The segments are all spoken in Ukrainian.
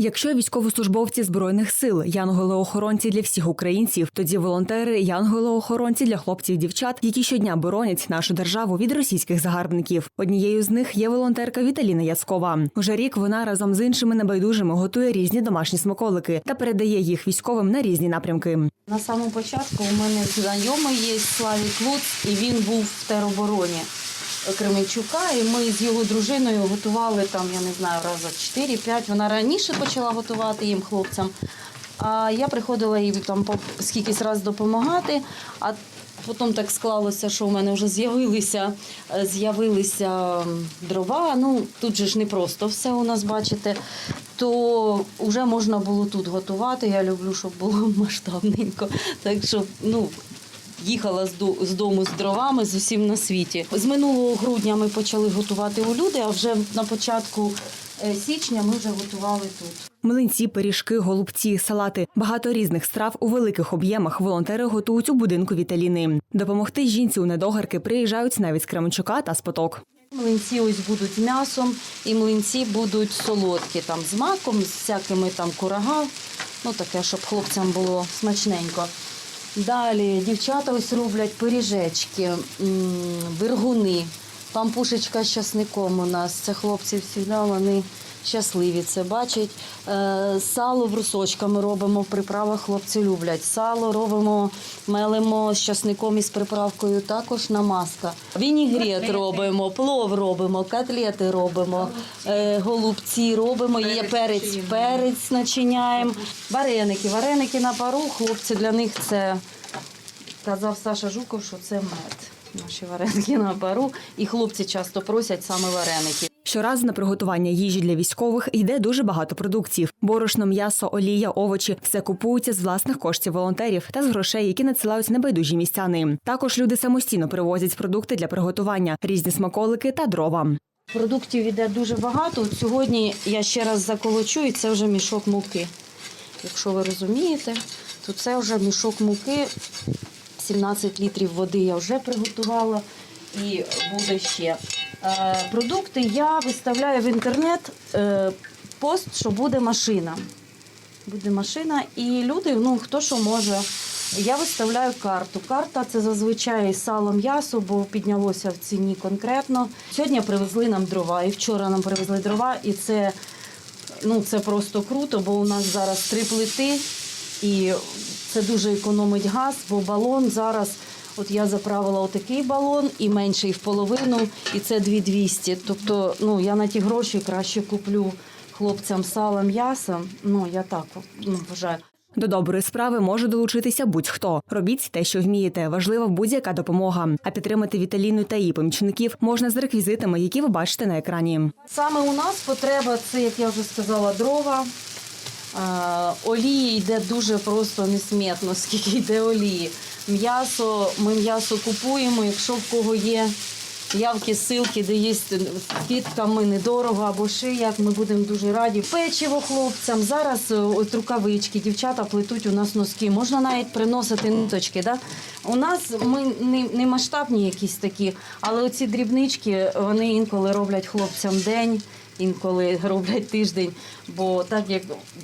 Якщо військовослужбовці збройних сил, янголи-охоронці для всіх українців, тоді волонтери янголи-охоронці для хлопців і дівчат, які щодня боронять нашу державу від російських загарбників. Однією з них є волонтерка Віталіна Яцкова. Уже рік вона разом з іншими небайдужими готує різні домашні смаколики та передає їх військовим на різні напрямки. На самому початку у мене знайомий є Славік Луц, і він був в теробороні Кременчука. І ми з його дружиною готували там, я не знаю, раза 4-5. Вона раніше почала готувати їм хлопцям. А я приходила їй там по скількись разів допомагати. А потім так склалося, що у мене вже з'явилися, е, з'явилися дрова. Ну тут же ж не просто все у нас, бачите. То вже можна було тут готувати. Я люблю, щоб було масштабненько. Так що, ну. Їхала з до- з дому з дровами з усім на світі. З минулого грудня ми почали готувати у люди, а вже на початку е, січня ми вже готували тут. Млинці, пиріжки, голубці, салати багато різних страв у великих об'ємах волонтери готують у будинку Віталіни. Допомогти жінці у недогарки приїжджають навіть з Кременчука та з поток. Млинці ось будуть м'ясом, і млинці будуть солодкі, там з маком, з всякими там курага. Ну таке, щоб хлопцям було смачненько. Далі дівчата ось роблять пиріжечки, м, виргуни, пампушечка з часником у нас. Це хлопці завжди вони щасливі це бачать. Е, Сало брусочками робимо в приправах, хлопці люблять. Сало робимо, мелимо з часником і з приправкою, також намазка. Вінігрет робимо, плов робимо, котлети робимо, е, голубці робимо, є перець, перець начиняємо. Вареники, вареники на пару, хлопці для них це казав Саша Жуков, що це мед. Наші вареники на пару. І хлопці часто просять саме вареники. Щоразу на приготування їжі для військових йде дуже багато продуктів: борошно, м'ясо, олія, овочі все купується з власних коштів волонтерів та з грошей, які надсилають небайдужі містяни. Також люди самостійно привозять продукти для приготування, різні смаколики та дрова. Продуктів іде дуже багато. От сьогодні я ще раз заколочу, і це вже мішок муки. Якщо ви розумієте, то це вже мішок муки. 17 літрів води я вже приготувала і буде ще. Е, продукти я виставляю в інтернет е, пост, що буде машина. Буде машина, і люди, ну хто що може. Я виставляю карту. Карта це зазвичай сало м'ясо, бо піднялося в ціні конкретно. Сьогодні привезли нам дрова, і вчора нам привезли дрова, і це, ну, це просто круто, бо у нас зараз три плити, і це дуже економить газ, бо балон зараз. От я заправила отакий балон і менший в половину, і це 2200. Тобто, ну я на ті гроші краще куплю хлопцям сало, м'ясо. Ну я так ну, вважаю. До доброї справи може долучитися будь-хто. Робіть те, що вмієте. Важлива будь-яка допомога. А підтримати Віталіну та її помічників можна з реквізитами, які ви бачите на екрані. Саме у нас потреба це, як я вже сказала, дрова. Е, Олії йде дуже просто несмітно, скільки йде олії. М'ясо, ми м'ясо купуємо, якщо в кого є явки, силки, де є скидками недорого або ще як, ми будемо дуже раді. Печиво хлопцям. Зараз е, от рукавички, дівчата плетуть у нас носки. Можна навіть приносити ниточки. Да? У нас ми не, не масштабні якісь такі, але оці дрібнички вони інколи роблять хлопцям день. Інколи роблять тиждень, бо так як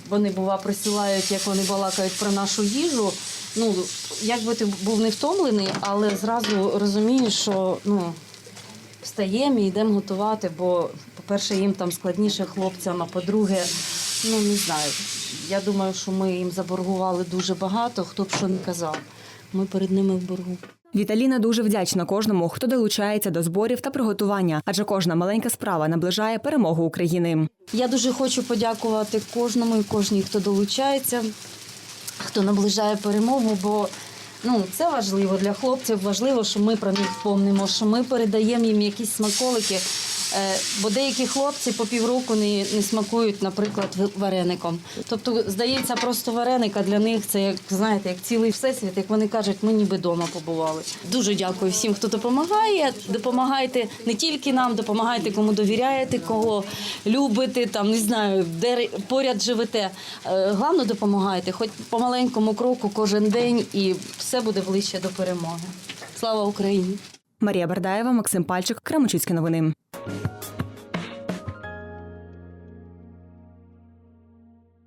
вони бува присилають, як вони балакають про нашу їжу. Ну як би ти був не втомлений, але зразу розумієш, що ну встаємо і йдемо готувати, бо, по-перше, їм там складніше хлопцям, а по-друге, ну не знаю. Я думаю, що ми їм заборгували дуже багато, хто б що не казав. Ми перед ними в боргу. Віталіна дуже вдячна кожному, хто долучається до зборів та приготування, адже кожна маленька справа наближає перемогу України. Я дуже хочу подякувати кожному і кожній, хто долучається, хто наближає перемогу, бо ну, це важливо для хлопців. Важливо, що ми про них помнимо, що ми передаємо їм якісь смаколики. Е, Бо деякі хлопці по півроку не, не смакують, наприклад, вареником. Тобто, здається, просто вареник, а для них це як знаєте, як цілий всесвіт, як вони кажуть, ми ніби вдома побували. Дуже дякую всім, хто допомагає. Допомагайте не тільки нам, допомагайте кому довіряєте, кого любите, там не знаю, де поряд живете. Е, Головне, допомагайте, хоч по маленькому кроку кожен день, і все буде ближче до перемоги. Слава Україні! Марія Бердаєва, Максим Пальчик, Кременчуцькі новини. Thank you.